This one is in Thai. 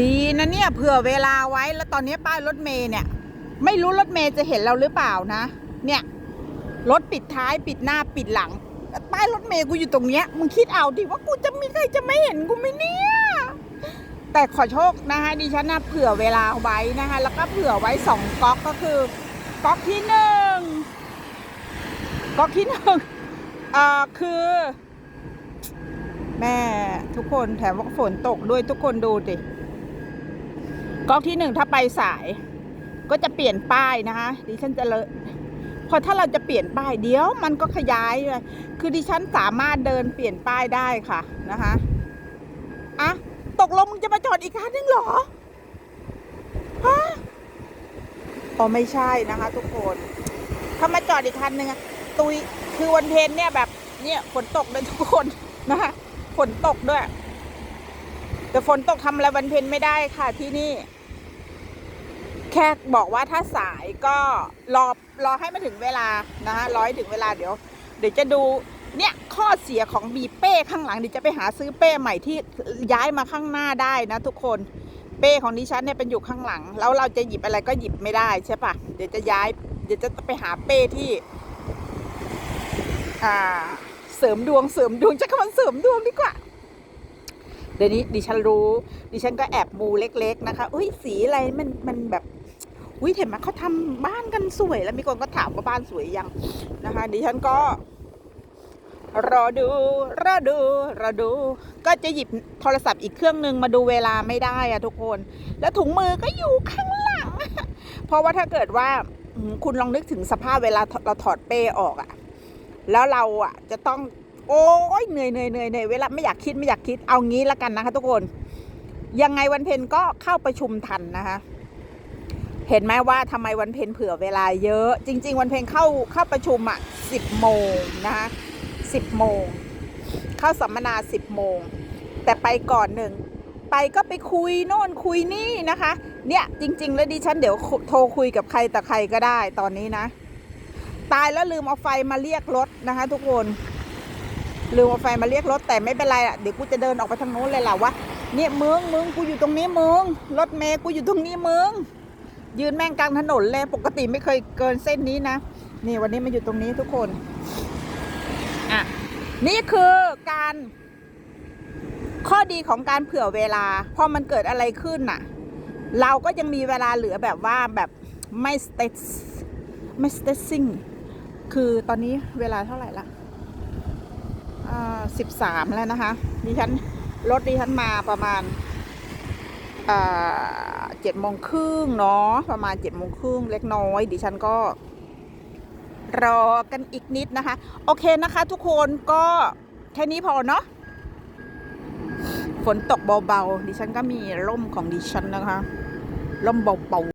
ดีนะเนี่ยเผื่อเวลาไว้แล้วตอนนี้ป้ายรถเมย์เนี่ย ไม่รู้รถเมย์จะเห็นเราหรือเปล่านะ เนี่ยรถปิดท้ายปิดหน้าปิดหลังป้ายรถเมย์กูอยู่ตรงเนี้ยมึงคิดเอาดิว่ากูจะมีใครจะไม่เห็นกูไหมเนี่ยแต่ขอโชคนะคะดิฉันนะเผื่อเวลาไว้นะคะแล้วก็เผื่อไว้สองก๊อกก็คือก๊อกที่หนึ่งก๊อกที่หนึ่งเอ่อคือ แม่ทุกคนแถมว่าฝนตกด้วยทุกคนดูดิ ก๊อกที่หนึ่งถ้าไปสาย ก็จะเปลี่ยนป้ายนะคะดิฉันจะเลอะพอถ้าเราจะเปลี่ยนป้ายเดี๋ยวมันก็ขยายเลยคือดิฉันสามารถเดินเปลี่ยนป้ายได้ค่ะนะคะอะตกลงมึงจะมาจอดอีกคันนึงเหรอฮะอ๋อไม่ใช่นะคะ ทุกคนถ้ามาจอดอีกคันนึงตุยคือวันเพนเนี่ยแบบเนี่ยฝนตกเลยทุกคนนะคะฝนตกด้วย แต่ฝนตกทำอะไรวันเพนไม่ได้ค่ะที่นี่ แค่บอกว่าถ้าสายก็รอรอให้มาถึงเวลานะฮะรอให้ถึงเวลาเดี๋ยว เดี๋ยวจะดูเนี่ยข้อเสียของบีเป้ข้างหลังเดี๋ยวจะไปหาซื้อเป้ใหม่ที่ย้ายมาข้างหน้าได้นะทุกคนเป้ของดิฉันเนี่ยเป็นอยู่ข้างหลัง แล้วเราจะหยิบอะไรก็หยิบไม่ได้ใช่ปะเดี๋ยวจะย้าย เดี๋ยวจะไปหาเป้ที่ อ่า เสริมดวงเสริมดวงจะคำว่าเสริมดวงดีกว่าเดี๋ยวนี้ดิฉันรู้ ดิฉันก็แอบมูเล็ก ๆ นะคะ อุ้ยสีอะไรมันมันแบบ อุ้ยเห็นไหมเขาทำบ้านกันสวย แล้วมีคนก็ถามว่าบ้านสวยยังนะคะดิฉันก็ รอดู รอดู รอดู ก็จะหยิบโทรศัพท์อีกเครื่องหนึ่งมาดูเวลาไม่ได้อะทุกคน แล้วถุงมือก็อยู่ข้างหลัง เพราะว่าถ้าเกิดว่าคุณลองนึกถึงสภาพเวลาเราถอดเป้ออกอะแล้วเราอะจะต้องโอ้ยเหนื่อยเหนื่อยเหนื่อยเหนื่อยเวลาไม่อยากคิดไม่อยากคิดเอางี้ละกันนะคะทุกคน ยังไงวันเพ็ญก็เข้าประชุมทันนะคะ เห็นไหมว่าทำไมวันเพ็ญเผื่อเวลาเยอะ จริง ๆ วันเพ็ญเข้าเข้าประชุมอะสิบโมงนะคะสิบโมง เข้าสัมมนาสิบโมง แต่ไปก่อนหนึ่ง ไปก็ไปคุยโน่นคุยนี่นะคะ เนี่ยจริง ๆ แล้วดิฉันเดี๋ยวโทรคุยกับใครแต่ใครก็ได้ตอนนี้นะ ตายแล้วลืมเอาไฟมาเรียกรถนะคะ ทุกคนลืมเอาไฟมาเรียกรถแต่ไม่เป็นไรอะเดี๋ยวกูจะเดินออกไปทางโน้นเลยแหละว่าเนี่ยมึงมึงกูอยู่ตรงนี้มึงรถเมย์กูอยู่ตรงนี้มึง ยืนแม่งกลางถนนเลยปกติไม่เคยเกินเส้นนี้นะ นี่วันนี้มาอยู่ตรงนี้ทุกคนอะนี่คือการข้อดีของการเผื่อเวลา พอมันเกิดอะไรขึ้นน่ะ เราก็ยังมีเวลาเหลือแบบว่าแบบไม่สเตสไม่สเตสซิ่งคือตอนนี้เวลาเท่าไหร่ละสิบสามแล้วนะคะดิฉันรถดิฉันมาประมาณ เจ็ดโมงครึ่งเนาะประมาณเจ็ดโมงครึ่งเล็กน้อย ดิฉันก็ รอกันอีกนิดนะคะ โอเคนะคะทุกคนก็แค่นี้พอเนาะฝนตกเบาๆดิฉันก็มีร่มของดิฉันนะคะ ร่มเบาๆ